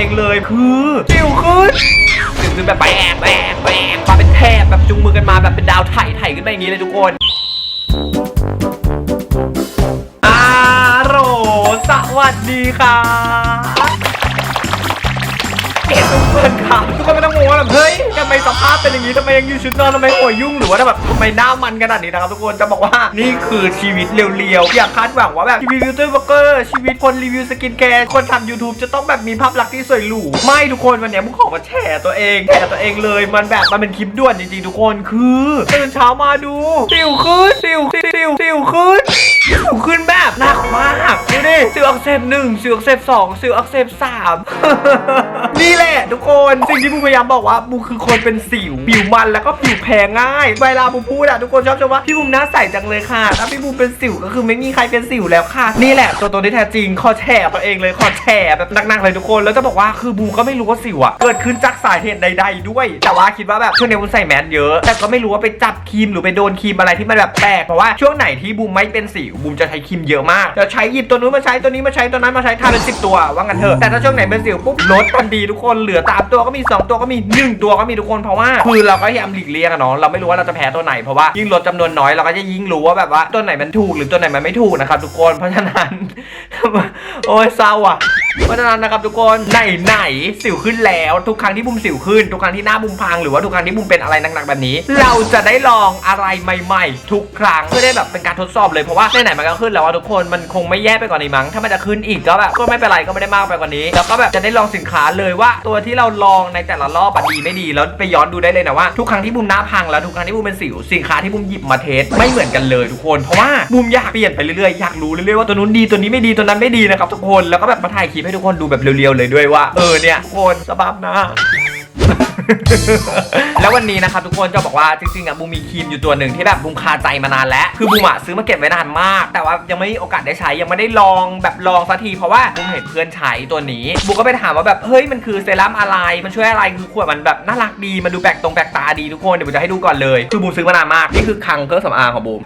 องเลยคือสิวขึ้นสิวขึ้นแบบแบกแบกแบกมาเป็นแทบแบบจุงมือกันมาแบบเป็นดาวไถ่ไถ่ขึ้นมาอย่างนี้เลยทุกคนอาโรสวัสดีค่ะ เกศทุกคนครับทุกคนไม่ต้องงงว่าแบบเฮ้ยทำไมสภาพเป็นอย่างนี้ทำไมยังอยู่ชุดนอนทำไมหัวยุ่งหรือว่าแบบทำไมหน้ามันขนาดนี้นะครับทุกคนจะบอกว่านี่คือชีวิตเรียวๆอย่าคาดหวังว่าแบบชีวิตยูทูบเบอร์ชีวิตคนรีวิวสกินแคร์คนทำ YouTube จะต้องแบบมีภาพลักษณ์ที่สวยหรูไม่ทุกคนวันนี้มุกขอมาแฉตัวเองแฉตัวเองเลยมันแบบมันเป็นคลิปด่วนจริงๆทุกคนคือตื่นเช้ามาดูสิวขึ้นสิวสิวสิวสิวขึ้นสิวขึ้นแบบหนักมากดูดิสิวอักเสบหนึ่งสิวอักเสบสองสิวอักเสบสามนี่แหละทุกคน สิ่งที่บูพยายามบอกว่าบูคือคนเป็นสิวผิวมันแล้วก็ผิวแพ้ง่ายเวลาบูพูดอะทุกคนชอบชมว่าพี่บูมหน้าใสจังเลยค่ะถ้าพี่บูมเป็นสิวก็คือไม่มีใครเป็นสิวแล้วค่ะ นี่แหละตัวตนที่แท้จริงขอแฉตัวเองเลยขอแฉแบบหนักๆเลยทุกคนแล้วจะบอกว่าคือบูมก็ไม่รู้ว่าสิวอะเกิดขึ้นจากสาเหตุใด ๆ ด้วย แต่ว่าคิดว่าแบบช่วงนี้บูมใส่แมสเยอะ แต่ก็ไม่รู้ว่าไปจับครีมหรือไปโดนครีมอะไรที่มันแบบแปลกเพราะว่าช่วงไหนที่บูมไม่เป็นสิวบูมจะใช้ครีมเยอะมากจะใช้หยิบตัวนู้นมาใช้ตัวนี้มาใช้ตัวนั้นมาใช้ทาเป็นสิบตัวว่างั้นเถอะแต่ถ้าช่วงไหนเป็นสิวปุ๊บลดทันทีทุกคนนเหลือตามตัวก็มีสองตัวก็มีหนึ่งตัวก็มีทุกคนเพราะว่าคือเราก็พยายามหลีกเลี่ยงอะเนาะเราไม่รู้ว่าเราจะแพ้ตัวไหนเพราะว่ายิ่งลดจำนวนน้อยเราก็จะยิ่งรู้ว่าแบบว่าตัวไหนมันถูกหรือตัวไหนมันไม่ถูกนะครับทุกคนเพราะฉะนั้นโอ้ยเศร้าอะ เพราะฉะนั้นนะครับทุกคนไหนไหนสิวขึ้นแล้วทุกครั้งที่บุมสิวขึ้น ทุกครั้งที่หน้าบุมพังหรือว่าทุกครั้งที่บุมเป็นอะไรหนักๆแบบนี้ เราจะได้ลองอะไรใหม่ๆ ทุกครั้งเพื่อได้แบบเป็นการทดสอบเลยเพราะว่าไหนๆมันก็ขึ้นแล้วว่าทุกคนมันคงไม่แย่ไปกว่านี้มั้งถ้ามันจะขึ้นอีกก็แบบก็ไม่เป็นไรก็ไม่ได้มากไปกว่านี้ แล้วก็แบบจะได้ลองสินค้าเลยว่า ตัวที่เราลองในแต่ละรอบดีไม่ดีแล้วไปย้อนดูได้เลยนะว่าทุกครั้งที่บุมหน้าพังแล้วทุกครั้งที่บุมเป็นสิวสินค้าที่บุมหยิบมาเทสไม่เหมือนกันเลยทุกคนเพราะว่าบุมอยากเปลี่ยนไปเรื่อยๆอยากรู้เรื่อยๆว่าตัวนู้นดีตัวนี้ไม่ดีตัวนั้นไม่ดีนะครับทุกคนแล้วก็แบบมาถ่ายคลิปให้ทุกคนดูแบบเรียวๆเลยด้วยว่า เออเนี่ยทุกคนสภาพหน้า แล้ววันนี้นะครับทุกคนจะบอกว่าจริงๆอะบูมมีครีมอยู่ตัวหนึ่งที่แบบบูมคาใจมานานแล้ว คือบูมอะซื้อมาเก็บไว้นานมาก แต่ว่ายังไม่มีโอกาสได้ใช้ยังไม่ได้ลองแบบลองสักทีเพราะว่าบูมเห็นเพื่อนใช้ตัวนี้บูมก็ไปถามว่าแบบเฮ้ยมันคือเซรั่มอะไรมันช่วยอะไรคือขวดมันแบบน่ารักดีมันดูแปลกตรงแปลกตาดีทุกคนเดี๋ยวบูมจะให้ดูก่อนเลยคือบูมซื้อมานานมากนี่คือคลังเครื่องสำอางของบูม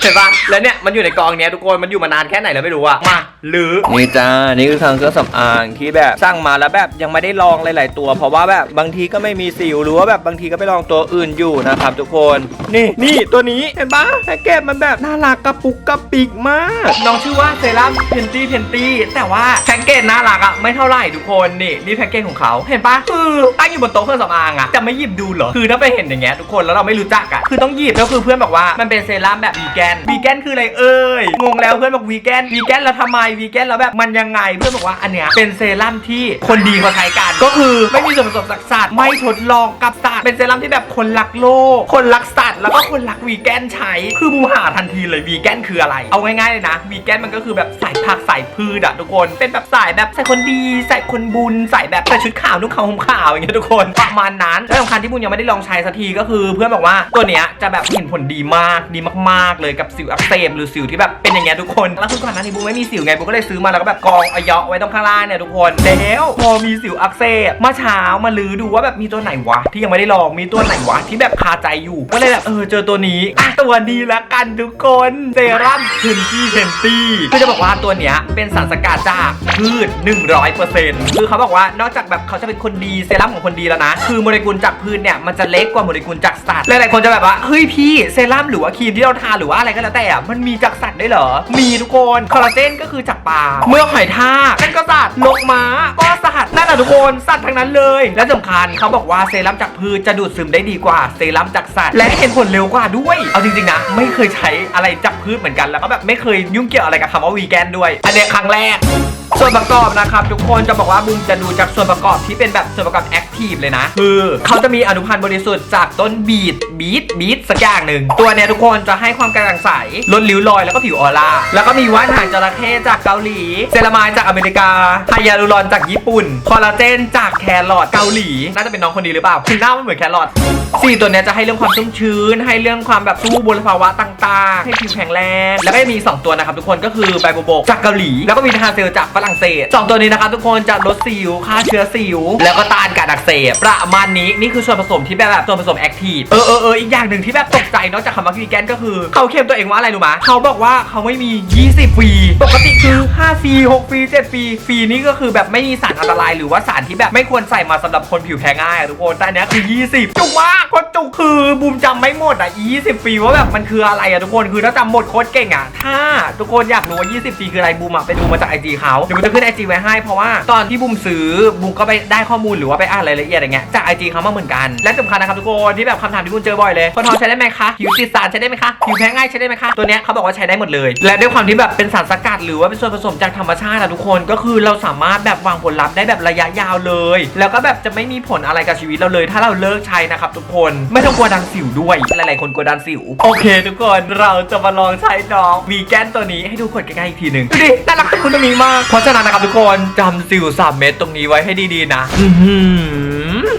เห็นปะแล้วเนี่ยมันอยู่ในกองเนี้ยทุกคนมันอยู่มานานแค่ไหนแล้วไม่รู้อะมาหรือนี่จ้านี่คือทางเครื่องสำอางที่แบบสร้างมาแล้วแบบยังไม่ได้ลองหลาย ๆ ตัว เพราะว่าแบบบางทีก็ไม่มีสิวหรือว่าแบบบางทีก็ไปลองตัวอื่นอยู่นะครับทุกคน นี่นี่ตัวนี้เห็นปะแพ็กเกจมันแบบน่ารักกระปุกกระปิกมาก น้องชื่อว่าเซรั่มเพนตี้เพนตี้แต่ว่าแพ็กเกจน่ารักอะไม่เท่าไหร่ทุกคนนี่นี่แพ็กเกจของเขาเห็นปะคือตั้งอยู่บนโต๊ะเครื่องสำอางอะจะไม่หยิบดูเหรอคือถ้าไปเห็นอย่างเงี้ยทุกคนแล้วเราไม่รู้จักอะคือต้องหยิบแล้วคือเพื่อนบอกว่ามันเป็นเซรั่มแบบวีแกนวีแกนคืออะไรเอ่ยงงแล้วเพื่อนบอกวีแกนวีแกนแล้วทำไมวีแกนแล้วแบบมันยังไงเพื่อนบอกว่าอันเนี้ยเป็นเซรั่มที่คนดีเขาใช้กันก็คือไม่มีส่วนผสมจากสัตว์ไม่ทดลองกับสัตว์เป็นเซรั่มที่แบบคนรักโลก คนรักสัตว์แล้วก็คนรักวีแกนใช้ คือบูหาทันทีเลยวีแกนคืออะไร เอาง่ายๆเลยนะวีแกนมันก็คือแบบสายผักสายพืชอะทุกคน เป็นแบบสายแบบใส่คนดีใส่คนบุญใส่แบบใส่ชุดขาวนุ่งขาวห่มขาวอย่างเงี้ยทุกคนประมาณนั้นและสำคัญที่บุญยังไม่ได้ลองใช้สักทีก็คือเพื่อนบอกว่าตัวเนี้ยจะแบบเห็นผลดีมากดีมาก ๆ เลยกับสิวอักเสบหรือสิวที่แบบเป็นอย่างเงี้ยทุกคนแล้วคือก่อนหน้านี้บุญไม่มีสิวไงบุญก็เลยซื้อมาแล้วก็แบบกองอาเยาะไว้ตรงข้างล่างเนี่ยทุกคนแล้วพอมีสิวอักเสบเมื่อเช้ามาลือดูว่าแบบมีตัวไหนวะที่ยังไม่ได้ลองมีตัวไหนวะที่แบบคาใจอยู่ ก็เลยแบบเออเจอตัวนี้อะตัวนี้ละกันทุกคนเซรั่มเพนตี้เพนตี้คือจะบอกว่าตัวเนี้ยเป็นสารสกัดจากพืช 100%คือเขาบอกว่านอกจากแบบเขาจะเป็นคนดีเซรั่มของคนดีแล้วนะ คือโมเลกุลจากพืชเนี่ยมันจะเล็กกว่าโมเลกุลจากสัตว์หลายๆคนจะแบบว่าเฮ้ยพี่เซรั่มหรือว่าครีมที่เราทาหรือว่าอะไรก็แล้วแต่อะมันมีจากสัตว์ได้เหรอมีทุกคนคอลลาเจนก็คือจากปลาเมื่อกหอยทากนั่นก็สัตว์ลกม้า่ะทุกคนสัตว์ทั้งนั้นเลย และสำคัญเขาบอกว่าเซรั่มจากพืชจะดูดซึมได้ดีกว่าเซรั่มจากสัตว์และเห็นผลเร็วกว่าด้วย เอาจริงๆนะ ไม่เคยใช้อะไรจากพืชเหมือนกันแล้วก็แบบไม่เคยยุ่งเกี่ยวอะไรกับคำว่าวีแกนด้วย อันเนี้ยครั้งแรก ส่วนประกอบนะครับทุกคนจะบอกว่าบูมจะดูจากส่วนประกอบที่เป็นแบบส่วนประกอบแอคทีฟเลยนะ คือเขาจะมีอนุพันธ์บริสุทธิ์จากต้นบีทบีทบีทสักอย่างหนึ่งตัวเนี้ยทุกคนจะให้ความกระจ่างใสลดริ้วรอยแล้วก็ผิวออร่าแล้วก็มีว่านหางจระเข้จากเกาหลีเซรามายจากอเมริกาไฮยาลูรอนจากญี่ปุ่นคอลลาเจนจากแครอทเกาหลีน่าจะเป็นน้องคนดีหรือเปล่าคือหน้ามันเหมือนแครอทสี่ตัวเนี้ยจะให้เรื่องความชุ่มชื้น ให้เรื่องความแบบสู้มลภาวะต่างๆ ให้ผิวแข็งแรงแล้วก็มี 2 ตัวนะครับทุกคนก็คือไบโบโบจากเกาหลีแล้วก็วิตาเซลจากฝรั่งรั่งเศสสองตัวนี้นะครับทุกคนจะลดสิวฆ่าเชื้อสิว แล้วก็ต้านการอักเสบประมาณนี้นี่คือส่วนผสมที่แบบแบบส่วนผสมแอคทีฟเออเออเอออีกอย่างหนึ่งที่แบบตกใจนอกจากคำว่าวีแกนก็คือเขาเคลมตัวเองว่าอะไรรู้ไหมเขาบอกว่าเขาไม่มี 20ฟรีปกติคือ5ฟรี6ฟรี7ฟรีฟรีนี่ก็คือแบบไม่มีสารอันตราย หรือว่าสารที่แบบไม่ควรใส่มาสำหรับคนผิวแพ้ง่ายอะทุกคนแต่อันเนี้ยคือ 20 จุกมากโคตรจุกคือบูมจำไม่หมดอะ20ฟรีว่าแบบมันคืออะไรอะทุกคนคือถ้าจำหมดโคตรเก่งอะถ้าทุกคนอยากรู้ว่า 20ฟรีคืออะไรบูมอะไปดูมาจากไอจีเขาเดี๋ยวบูมจะขึ้นไอจีไว้ให้เพราะว่าตอนที่บูมซื้อบูมก็ไปได้ข้อมูลหรือว่าไปอ่านรายละเอียดอย่างเงี้ยจากไอจีเขามาเหมือนกัน และสำคัญนะครับทุกคนที่แบบคำถามที่บูมเจอบ่อยเลยคนท้องใช้ได้ไหมคะผิวติดสารใช้ได้ไหมคะผิวแพ้ง่ายใช้ได้ไหมคะตัวเนี้ยเขาบอกว่าใช้ได้หมดเลย และด้วยความที่แบบเป็นสารสกัดหรือว่าเป็นส่วนผสมจากธรรมชาติอะทุกคนก็คือเราสามารถแบบวางผลลัพธ์ได้แบบระยะยาวเลย แล้วก็แบบจะไม่มีผลอะไรกับชีวิตเราเลย ถ้าเราเลิกใช้นะครับทุกคนไม่ต้องกลัวดันสิวด้วยหลายๆคนกลัวดันสิวโอเค ทุกคนเราจะมาลองใช้น้องวีแกนตัวนี้ให้ดูขวดใกล้ๆอีกทีหนึ่งดูดิน่ารักคุณตรงนี้มากพราะฉะนั้นนะครับทุกคนจำสิวสามเม็ดตรงนี้ไว้ให้ดีๆนะ อือหือ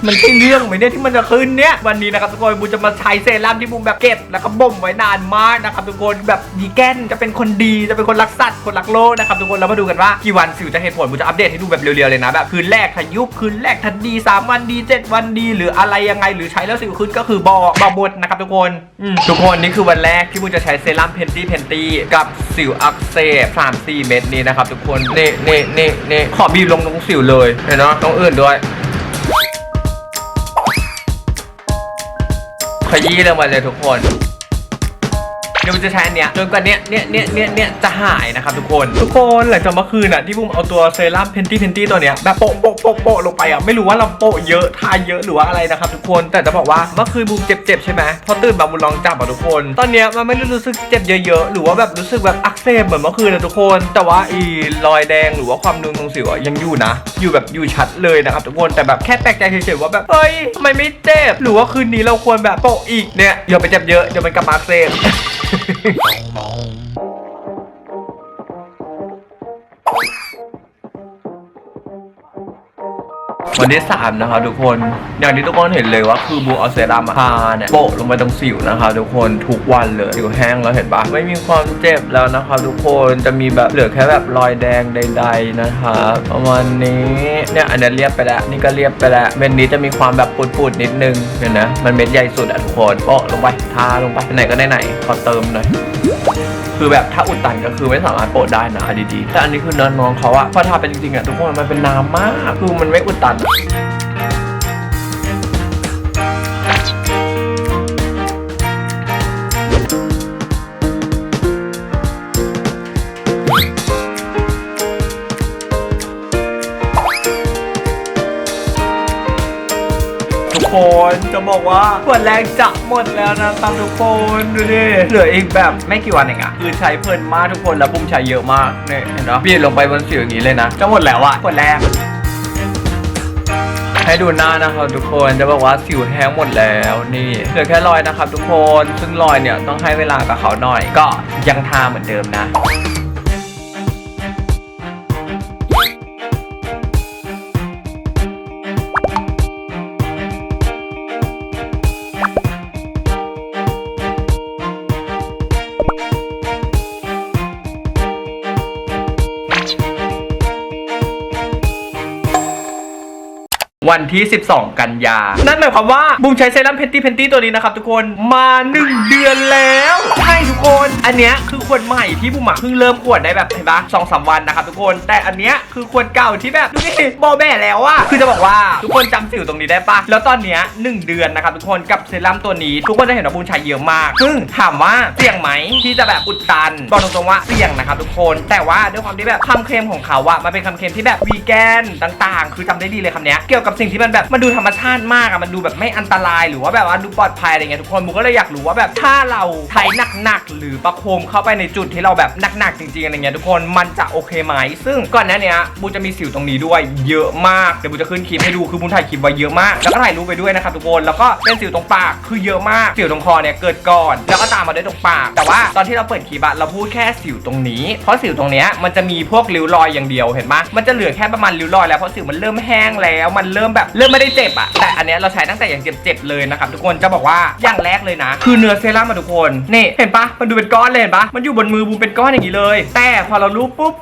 มันใช่เรื่องไหมเนี่ยที่มันจะขึ้นเนี่ยวันนี้นะครับทุกคนบูมจะมาใช้เซรั่มที่บูมแบบเก็บแล้วก็บ่มไว้นานมากนะครับทุกคนแบบวีแกนจะเป็นคนดีจะเป็นคนรักสัตว์คนรักโลกนะครับทุกคนแล้วมาดูกันว่ากี่วันสิวจะเห็นผลบูมจะอัปเดตให้ดูแบบเร็วๆเลยนะแบบคืนแรกทายุบคืนแรกทันดีสามวันดีเจ็ดวันดี หรืออะไรยังไงหรือใช้แล้วสิวขึ้นก็คือบอกบอกหมดนะครับทุกคนอืมทุกคนนี่คือวันแรกที่บูมจะใช้เซรั่มเพนตี้เพนตี้กับสิวอักเสบสามสี่เม็ดนี้นะครับทุกคนเน่เน่เน่เน่ขอบีบลงตรงสิวเลยเห็นเนาะตรงอื่นด้วย ขยี้ลงมาเลยทุกคน เดี๋ยวมันจะใช้อันเนี้ยจนกว่าเนี้ยเนี้ยเนี้ยเนี้ยเนี้ยจะหายนะครับทุกคน ทุกคนหลังจากเมื่อคืนอะที่บุ้มเอาตัวเซรั่มเพนตี้เพนตี้ตัวเนี้ยแบบโปะโปะโปะโปะลงไปอะไม่รู้ว่าเราโปะเยอะทาเยอะหรือว่าอะไรนะครับทุกคนแต่จะบอกว่าเมื่อคืนบุ้มเจ็บๆใช่ไหมพอตื่นมาบุ้มลองจับอะทุกคน ตอนเนี้ยมันไม่ได้รู้สึกเจ็บเยอะๆหรือว่าแบบรู้สึกแบบอักเสบเหมือนเมื่อคืนนะทุกคน แต่ว่าอีรอยแดงหรือว่าความนูนตรงสิวยังอยู่นะ อยู่แบบอยู่ชัดเลยนะครับทุกคนแต่แบบแค่แปลกใจเฉยๆว่าแบบเฮ้ยทำไมไม่เจ็บหรือว่าคืนนี้เราควรแบบโปะอีกเนี่ยอย่าไปเจ็บเยอะเดี๋ยวมันกลับมาอักเสบ มอง วันที่3นะครับทุกคน อย่างที่ทุกคนเห็นเลยว่าคือบูเอาเซรั่มทาเนี่ยโปะลงไปตรงสิวนะครับทุกคนทุกวันเลยสิวแห้งแล้วเห็นปะไม่มีความเจ็บแล้วนะครับทุกคนจะมีแบบเหลือแค่แบบรอยแดงใด ๆนะครับประมาณนี้เนี่ยอันนี้เรียบไปแล้วนี่ก็เรียบไปแล้วเม็ดนี้จะมีความแบบปุดๆนิดนึงเห็นนะมันเม็ดใหญ่สุดอะทุกคนโปะลงไปทาลงไปไหนก็ได้ไหนขอเติมหน่อย คือแบบถ้าอุดตันก็คือไม่สามารถโปะได้นะดีๆแต่อันนี้คือน้อน้องเขาอะพอทาเป็นจริงๆอะทุกคนมันเป็นน้ำมากคือมันไม่อุดตันอะ บอกว่าขวดแรกจะหมดแล้วนะครับทุกคนดูดิเหลืออีกแบบไม่กี่วันเองอะคือใช้เพลินมากทุกคนแล้วปุ่มใช้เยอะมากเนี่ยเห็นไหมบีบลงไปบนสิวอย่างนี้เลยนะจะหมดแล้วอะขวดแรกให้ดูหน้านะครับทุกคนจะบอกว่าสิวแห้งหมดแล้วนี่เหลือแค่รอยนะครับทุกคนซึ่งรอยเนี่ยต้องให้เวลากับเขาหน่อย ก็ยังทาเหมือนเดิมนะ วันที่ 12 กันยา นั่นหมายความว่าบูมใช้เซรั่มเพนตี้เพนตี้ตัวนี้นะครับทุกคนมา 1 เดือนแล้วใช่ทุกคน อันเนี้ยคือขวดใหม่ที่บูมอะเพิ่งเริ่มขวดได้แบบเห็นปะสองสามวันนะครับทุกคนแต่อันเนี้ยคือขวดเก่าที่แบบดูดิบอแบ่แล้วอะคือจะบอกว่าทุกคนจำสิวตรงนี้ได้ปะแล้วตอนเนี้ยหนึ่งเดือนนะครับทุกคนกับเซรั่มตัวนี้ทุกคนจะเห็นว่าบูมใช้เยอะมาก ซึ่งถามว่าเสี่ยงไหมที่จะแบบอุดตันบอกตรงๆว่าเสี่ยงนะครับทุกคน แต่ว่าด้วยความที่แบบคำเคลมของเขาอะมันเป็นคำเคลมที่แบบวีแกนต่าง ๆ คือจำได้ดีเลยคำเนี้ยเกี่ยวกับสิ่งที่มันแบบมันดูธรรมชาติมากอะมันดูแบบไม่อันตรายหรือว่าแบบว่าดูปลอดภัยอะไรเงี้ยทุกคนบูก็เลยอยากรู้ว่าแบบถ้าเราใช้หนักๆหรือประโคมเข้าไปในจุดที่เราแบบหนักๆจริงๆอะไรเงี้ยทุกคนมันจะโอเคไหมซึ่งก่อนหน้าเนี้ยบูจะมีสิวตรงนี้ด้วยเยอะมากเดี๋ยวบูจะขึ้นคลิปให้ดูคือบูถ่ายคลิปไว้เยอะมาก แล้วก็ถ่ายรูปไปด้วยนะครับทุกคนแล้วก็เป็นสิวตรงปากคือเยอะมากสิวตรงคอเนี่ยเกิดก่อน แล้วก็ตามมาด้วยตรงปาก แต่ว่าตอนที่เราเปิดคลิปอะเราพูดแค่สิวตรงนี้ เพราะสิวตรงเนี้ยมันจะมีพวกริ้วรอยอย่างเดียวเห็นปะมันจะเหลือแค่ประมาณริ้วรอยแล้วเพราะสิวมันเริ่มแห้งแล้วมันเริริ่มแบบเริ่มไม่ได้เจ็บอะแต่อันเนี้ยเราใช้ตั้งแต่อย่างเจ็บๆเลยนะครับทุกคนจะบอกว่าอย่างแรกเลยนะ คือเนื้อเซรั่มมาทุกคนนี่เห็นปะมันดูเป็นก้อนเลยเห็นปะมันอยู่บนมือบูมเป็นก้อนอย่างนี้เลย แต่พอเรารูปปุ๊บ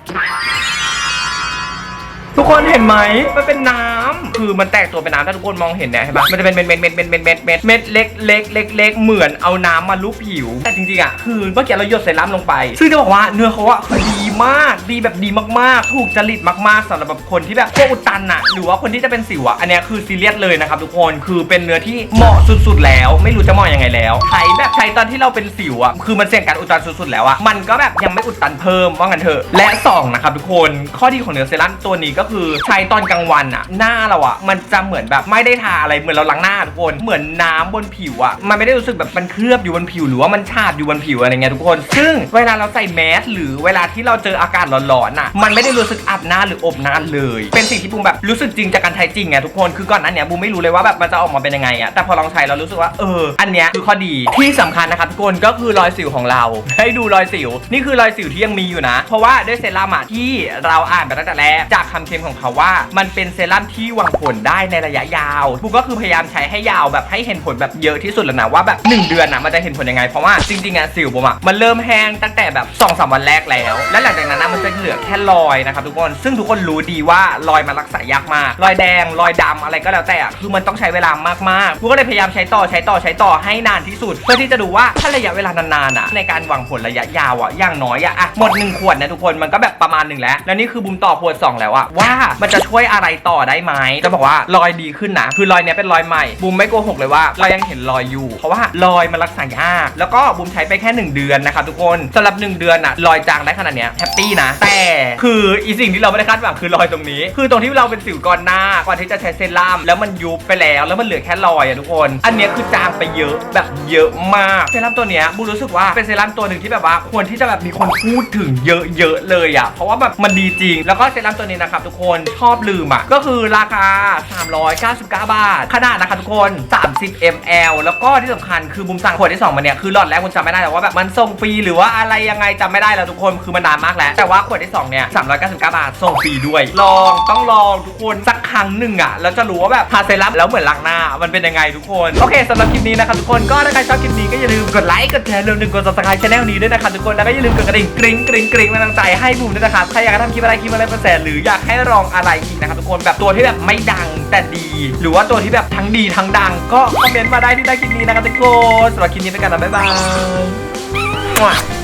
ทุกคนเห็นไหมมันเป็นน้ำ คือมันแตกตัวเป็นน้ำถ้าทุกคนมองเห็นเนี่ยเห็นปะมันจะเป็นเม็ดเม็ดเม็ดเม็ดเม็ดเม็ดเม็ดเม็ดเล็กเล็กเล็กเล็กเหมือนเอาน้ำมาลูบผิว แต่จริงๆอะคือเมื่อกี้เราหยดเซรั่มลงไป ซึ่งจะบอกว่าเนื้อเขาอะคือดีมากดีแบบดีมากๆ ถูกจริตมากๆสำหรับแบบคนที่แบบพวกอุดตันอะหรือว่าคนที่จะเป็นสิวอะอันเนี้ยคือซีเรียสเลยนะครับทุกคนคือเป็นเนื้อที่เหมาะสุดๆ แล้ว ไม่รู้จะเหมาะยังไงแล้วใช้แบบใช้ตอนที่เราเป็นสิวอะคือมันเสี่ยงการอุดตันสุดๆแล้วอะมันก็แบบยังไม่อุดตันเพิ่มว่างั้นเถอะและสองนะครับทุกคนข้อดีของเนื้อเซรั่มตัวนี้ก็คือใช้ตอนกลางวันอะหน้าเราอะอะมันจะเหมือนแบบไม่ได้ทาอะไรเหมือนเราล้างหน้าทุกคนเหมือนน้ำบนผิวอะมันไม่ได้รู้สึกแบบมันเคลือบอยู่บนผิวหรือว่ามันฉาบอยู่บนผิวอะไรเงี้ยทุกคน ซึ่งเวลาเราใส่แมสหรือเวลาที่เราเจออากาศร้อนๆอะ มันไม่ได้รู้สึกอับหน้าหรืออบหน้าเลย เป็นสิ่งที่บูมแบบรู้สึกจริงจากการใช้จริงไงทุกคนคือก่อนหนั้นเนี่ยบูมไม่รู้เลยว่าแบบมันจะออกมาเป็นยังไงอะแต่พอลองใช้เรารู้สึกว่าเออ อันเนี้ยคือข้อดีที่สำคัญนะครับทุกคนก็คือรอยสิวของเรา ให้ดูรอยสิว นี่คือรอยสิวที่ยังมีอยู่นะ เพราะว่าด้วยเซรั่มอะที่เราอ่านไปตั้งแต่แรกจากคำเค็มของเขาว่า มันเป็นเซรั่มที่หวังผลได้ในระยะยาวบูก็คือพยายามใช้ให้ยาวแบบให้เห็นผลแบบเยอะที่สุดแล้วนะว่าแบบ 1 เดือนนะมันจะเห็นผลยังไง เพราะว่าจริงๆอะสิวผมอะมันเริ่มแห้งตั้งแต่แบบ2อสวันแรกแล้ว และหลังจากนั้นนะมันจะเหลือแค่รอยนะครับทุกคน ซึ่งทุกคนรู้ดีว่ารอยมันรักษายากมาก รอยแดงรอยดำอะไรก็แล้วแต่อะคือมันต้องใช้เวลามากๆบูก็เลยพยายามใช้ต่อใช้ต่อใช้ต่อให้นานที่สุด เพื่อที่จะดูว่าถ้าระยะเวลานานๆอะในการหวังผลระยะยาวอะอย่างน้อยอะอะหมดหนึ่งขวดนะทุกคนมันก็แบบประมาณหนึ่งแล้ว แล้วนี่คือบุมต่อขวดสองแล้วอะว่ามันจะช่วยอะไรต่อได้ไหมจะบอกว่ารอยดีขึ้นนะคือรอยเนี้ยเป็นรอยใหม่บุมไม่โกหกเลยว่าเรายังเห็นรอยอยู่ เพราะว่ารอยมันรักษายากแล้วก็บุมใช้ไปแค่หนึ่งเดือนนะครับทุกคนสำหรับหนึ่งเดือนอะรอยจางได้ขนาดเนี้ยแฮปปี้นะ แต่คืออีสิ่งที่เราไม่ได้คาดหวังคือรอยตรงนี้ คือตรงที่เราเป็นสิวก่อนหน้าก่อนที่จะใช้เซรั่มแล้วมันยุบไปแล้วแล้วมันเหลือแค่รอยอะทุกคน อันเนี้ยคือจางไปเยอะแบบเยอะมากเซรั่มตัวเนี้ยบูรู้สึกว่าเป็นเซรั่มตัวหนึ่งที่แบบว่าควรที่จะแบบมีคนพูดถึงเยอะๆเลยอะเพราะว่าแบบมันดีจริง แล้วก็เซรั่มตัวนี้นะครับทุกคนชอบลืมอะก็คือราคา399 บาท ขนาดนะครับทุกคน 30 ml แล้วก็ที่สำคัญคือบุมสั่งขวดที่สองมาเนี่ยคือหลอดแรกบุมจำไม่ได้แต่ว่าแบบมันส่งฟรีหรือว่าอะไรยังไงจำไม่ได้แล้วทุกคนคือมันนานมากแล้ว แต่ว่าขวดที่สองเนี่ย399 บาทส่งฟรีด้วย ลองต้องลองทุกคนสักครั้งหนึ่งอะแล้วจะรู้ว่าแบบทาเซรั่มแล้วเหมือนล้างหน้า มันเป็นยังไงทุกคนโอเคสำหรับคลิปนี้นะครับทุกคนก็ถ้าใครชอบคลิปนี้ก็อย่าลืมกดไลค์กดแชร์รวมถึงกด subscribe channel นี้ด้วยนะครับทุกคนแล้วก็อย่าลืมกดกระดิ่งกริ๊งกริ๊งกริ๊งกำลังใจให้บูมด้วยนะครับใครอยากทำคลิปอะไรคลิปอะไรกระแสหรืออยากให้ลองอะไรอีกนะครับทุกคนแบบตัวที่แบบไม่ดังแต่ดี หรือว่าตัวที่แบบทั้งดีทั้งดัง ก็คอมเมนต์มาได้ที่ใต้คลิปนี้นะครับทุกคนสำหรับคลิปนี้ไปกันนะบ๊ายบาย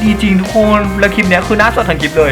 ดีจริงทุกคนแล้วคลิปเนี้ยคือน่าสดทั้งคลิปเลย